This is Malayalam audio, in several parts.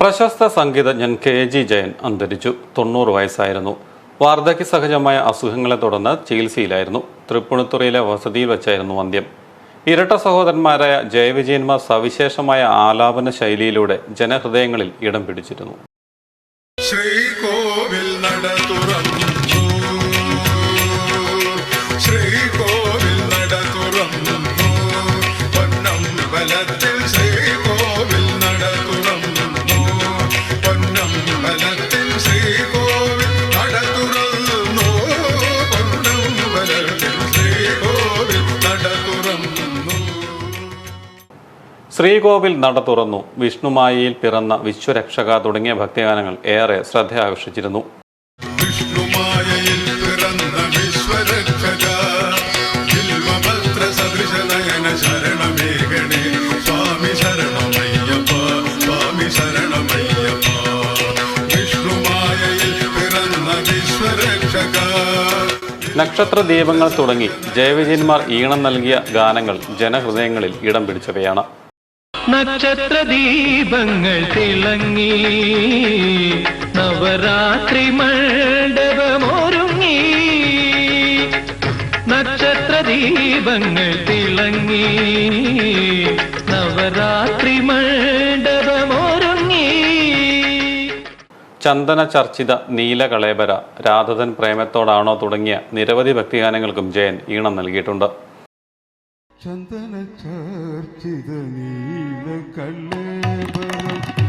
പ്രശസ്ത സംഗീതജ്ഞൻ കെ ജി ജയൻ അന്തരിച്ചു. തൊണ്ണൂറ് വയസ്സായിരുന്നു. വാർദ്ധക്യ സഹജമായ അസുഖങ്ങളെ തുടർന്ന് ചികിത്സയിലായിരുന്നു. തൃപ്പുണിത്തുറയിലെ വസതിയിൽ വെച്ചായിരുന്നു അന്ത്യം. ഇരട്ട സഹോദരന്മാരായ ജയവിജയന്മാർ സവിശേഷമായ ആലാപന ശൈലിയിലൂടെ ജനഹൃദയങ്ങളിൽ ഇടം പിടിച്ചിരുന്നു. ശ്രീകോവിൽ നട തുറന്നു. ശ്രീകോവിൽ നട തുറന്നു. വിഷ്ണുമായിയിൽ പിറന്ന വിശ്വരക്ഷക തുടങ്ങിയ ഭക്തിഗാനങ്ങൾ ഏറെ ശ്രദ്ധയാകർഷിച്ചിരുന്നു. നക്ഷത്ര ദീപങ്ങൾ തുടങ്ങി. ജയവിജയന്മാർ ഈണം നൽകിയ ഗാനങ്ങൾ ജനഹൃദയങ്ങളിൽ ഇടം പിടിച്ചവയാണ്. നക്ഷത്ര ദീപങ്ങൾ തിളങ്ങി. നവരാത്രി മണ്ഡപമൊരുങ്ങി. നക്ഷത്ര ദീപങ്ങൾ തിളങ്ങി. നവരാത്രി മണ്ഡപമൊരുങ്ങി. ചന്ദന ചർച്ചിത നീലകളേബര രാധതൻ പ്രേമത്തോടാണോ തുടങ്ങിയ നിരവധി ഭക്തിഗാനങ്ങൾക്കും ജയൻ ഈണം നൽകിയിട്ടുണ്ട്. ചന്ദന ചർച്ചിത നീല കള്ളേബരം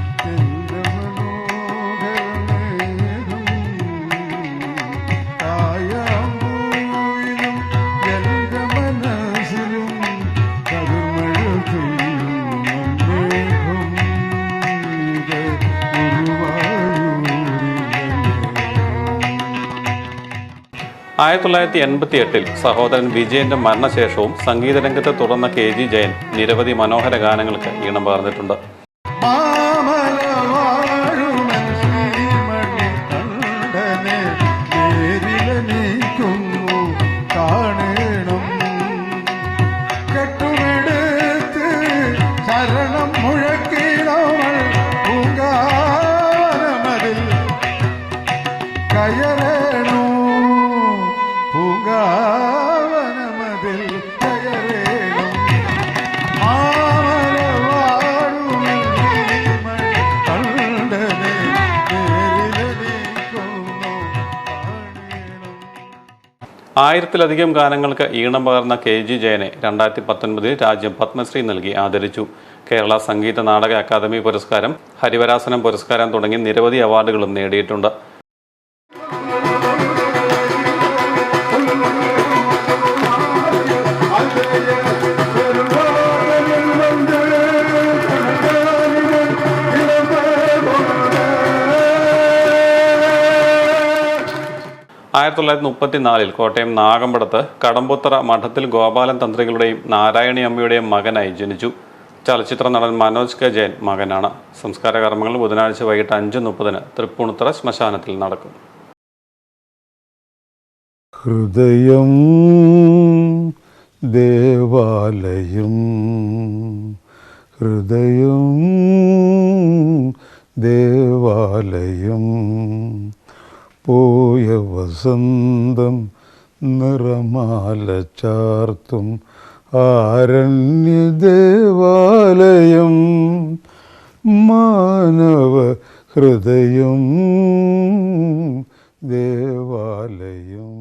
ആയിരത്തി തൊള്ളായിരത്തി എൺപത്തി എട്ടിൽ സഹോദരൻ വിജയന്റെ മരണശേഷവും സംഗീതരംഗത്തെ തുറന്ന കെ ജി ജയൻ നിരവധി മനോഹര ഗാനങ്ങൾക്ക് ഈണം പകർന്നിട്ടുണ്ട്. ശരണം മുഴക്കിടവൾ ആയിരത്തിലധികം ഗാനങ്ങൾക്ക് ഈണം പകർന്ന കെ ജി ജയനെ രണ്ടായിരത്തി പത്തൊൻപതിൽ രാജ്യം പത്മശ്രീ നൽകി ആദരിച്ചു. കേരള സംഗീത നാടക അക്കാദമി പുരസ്കാരം ഹരിവരാസനം പുരസ്കാരം തുടങ്ങി നിരവധി അവാർഡുകളും നേടിയിട്ടുണ്ട്. ആയിരത്തി തൊള്ളായിരത്തി മുപ്പത്തി നാലിൽ കോട്ടയം നാഗമ്പടത്ത് കടമ്പുത്തറ മഠത്തിൽ ഗോപാലൻ തന്ത്രികളുടെയും നാരായണി അമ്മയുടെയും മകനായി ജനിച്ചു. ചലച്ചിത്ര നടൻ മനോജ് കെ ജയൻ മകനാണ്. സംസ്കാര കർമ്മങ്ങൾ ബുധനാഴ്ച വൈകിട്ട് അഞ്ച് മുപ്പതിന് തൃപ്പൂണിത്തറ ശ്മശാനത്തിൽ നടക്കും. ഹൃദയം ദേവാലയം. ഹൃദയം ദേവാലയം. പോയ വസന്തം നിറമാല ചാർത്തും ആരണ്യദേവാലയം മാനവ ഹൃദയം ദേവാലയം.